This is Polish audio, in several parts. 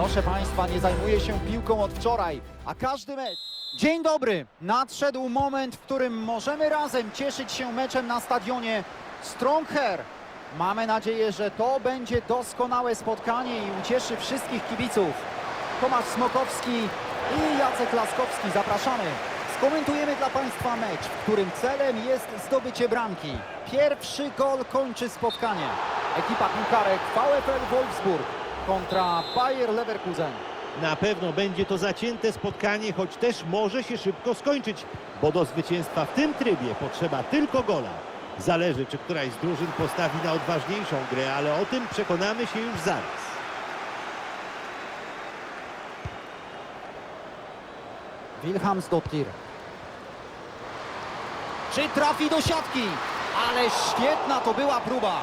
Proszę Państwa, nie zajmuję się piłką od wczoraj, a każdy mecz... Dzień dobry! Nadszedł moment, w którym możemy razem cieszyć się meczem na stadionie Strong Hair. Mamy nadzieję, że to będzie doskonałe spotkanie i ucieszy wszystkich kibiców. Tomasz Smokowski i Jacek Laskowski, zapraszamy. Skomentujemy dla Państwa mecz, w którym celem jest zdobycie bramki. Pierwszy gol kończy spotkanie. Ekipa piłkarek VfL Wolfsburg kontra Bayer Leverkusen. Na pewno będzie to zacięte spotkanie, choć też może się szybko skończyć, bo do zwycięstwa w tym trybie potrzeba tylko gola. Zależy, czy któraś z drużyn postawi na odważniejszą grę, ale o tym przekonamy się już zaraz. Wilhelmsdottir. Czy trafi do siatki? Ale świetna to była próba.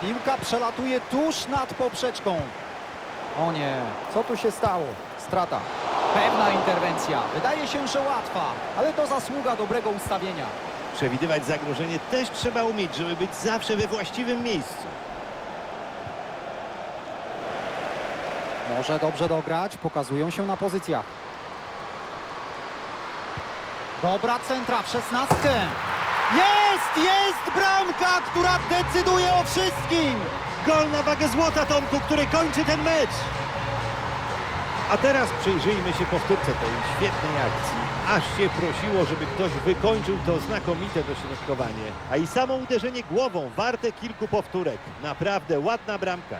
Piłka przelatuje tuż nad poprzeczką. O nie, co tu się stało? Strata. Pewna interwencja. Wydaje się, że łatwa, ale to zasługa dobrego ustawienia. Przewidywać zagrożenie też trzeba umieć, żeby być zawsze we właściwym miejscu. Może dobrze dograć, pokazują się na pozycjach. Dobra centra w szesnastkę. Jest, jest bramka, która decyduje o wszystkim. Gol na wagę złota, Tomku, który kończy ten mecz. A teraz przyjrzyjmy się powtórce tej świetnej akcji. Aż się prosiło, żeby ktoś wykończył to znakomite dośrodkowanie. A i samo uderzenie głową warte kilku powtórek. Naprawdę ładna bramka.